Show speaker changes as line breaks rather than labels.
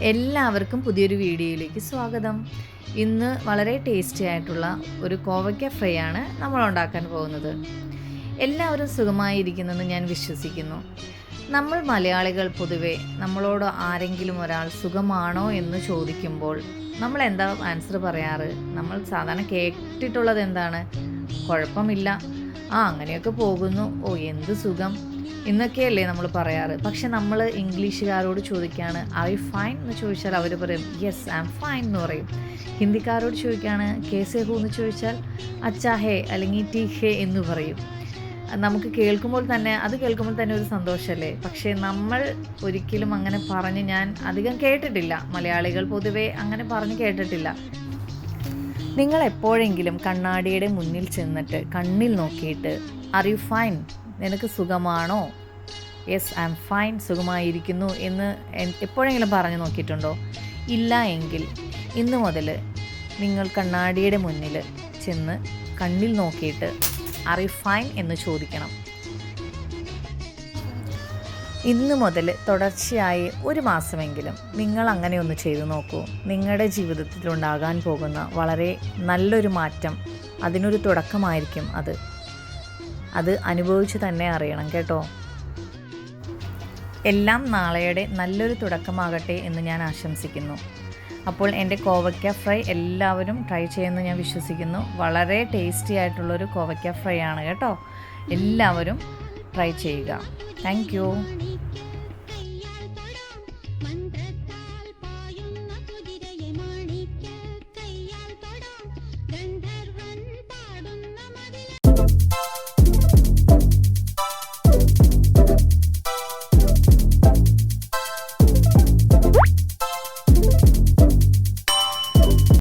എല്ലാവർക്കും പുതിയൊരു വീഡിയോയിലേക്ക് സ്വാഗതം. ഇന്ന് വളരെ ടേസ്റ്റി ആയിട്ടുള്ള ഒരു കോവയ്ക്ക ഫ്രൈ ആണ് നമ്മൾ ഉണ്ടാക്കാൻ പോകുന്നത്. എല്ലാവരും സുഖമായിരിക്കുന്നെന്ന് ഞാൻ വിശ്വസിക്കുന്നു. നമ്മൾ മലയാളികൾ പൊതുവെ നമ്മളോട് ആരെങ്കിലും ഒരാൾ സുഖമാണോ എന്ന് ചോദിക്കുമ്പോൾ നമ്മൾ എന്താ ആൻസർ പറയാറ്? നമ്മൾ സാധാരണ കേട്ടിട്ടുള്ളത് എന്താണ്? കുഴപ്പമില്ല. ആ അങ്ങനെയൊക്കെ പോകുന്നു. ഓ എന്ത് സുഖം. എന്നൊക്കെയല്ലേ നമ്മൾ പറയാറ്. പക്ഷെ നമ്മൾ ഇംഗ്ലീഷുകാരോട് ചോദിക്കുകയാണ് ഐ ഫൈൻ എന്ന് ചോദിച്ചാൽ അവർ പറയും യെസ് ഐ എം ഫൈൻ എന്ന് പറയും. ഹിന്ദിക്കാരോട് ചോദിക്കുകയാണ് കേസേ ഹു എന്ന് ചോദിച്ചാൽ അച്ചാ ഹേ അല്ലെങ്കിൽ ടീ ഹേ എന്ന് പറയും. നമുക്ക് കേൾക്കുമ്പോൾ തന്നെ അത് കേൾക്കുമ്പോൾ തന്നെ ഒരു സന്തോഷമല്ലേ? പക്ഷേ നമ്മൾ ഒരിക്കലും അങ്ങനെ പറഞ്ഞ് ഞാൻ അധികം കേട്ടിട്ടില്ല. മലയാളികൾ പൊതുവേ അങ്ങനെ പറഞ്ഞ് കേട്ടിട്ടില്ല. നിങ്ങൾ എപ്പോഴെങ്കിലും കണ്ണാടിയുടെ മുന്നിൽ ചെന്നിട്ട് കണ്ണിൽ നോക്കിയിട്ട് ആർ യു ഫൈൻ നിനക്ക് സുഖമാണോ? യെസ് ഐ എം ഫൈൻ സുഖമായിരിക്കുന്നു എന്ന് എപ്പോഴെങ്കിലും പറഞ്ഞു നോക്കിയിട്ടുണ്ടോ? ഇല്ല എങ്കിൽ ഇന്നു മുതൽ നിങ്ങൾ കണ്ണാടിയുടെ മുന്നിൽ ചെന്ന് കണ്ണിൽ നോക്കിയിട്ട് അറി ഫൈൻ എന്ന് ചോദിക്കണം. ഇന്ന് മുതൽ തുടർച്ചയായി ഒരു മാസമെങ്കിലും നിങ്ങൾ അങ്ങനെ ഒന്ന് ചെയ്തു നോക്കൂ. നിങ്ങളുടെ ജീവിതത്തിലുണ്ടാകാൻ പോകുന്ന വളരെ നല്ലൊരു മാറ്റം അതിനൊരു തുടക്കമായിരിക്കും അത്. അത് അനുഭവിച്ച് തന്നെ അറിയണം കേട്ടോ. എല്ലാം നാളെയുടെ നല്ലൊരു തുടക്കമാകട്ടെ എന്ന് ഞാൻ ആശംസിക്കുന്നു. അപ്പോൾ എന്റെ കോവയ്ക്ക ഫ്രൈ എല്ലാവരും ട്രൈ ചെയ്യുമെന്ന് ഞാൻ വിശ്വസിക്കുന്നു. വളരെ ടേസ്റ്റി ആയിട്ടുള്ളൊരു കോവയ്ക്ക ഫ്രൈ ആണ് കേട്ടോ. എല്ലാവരും ട്രൈ ചെയ്യുക. താങ്ക്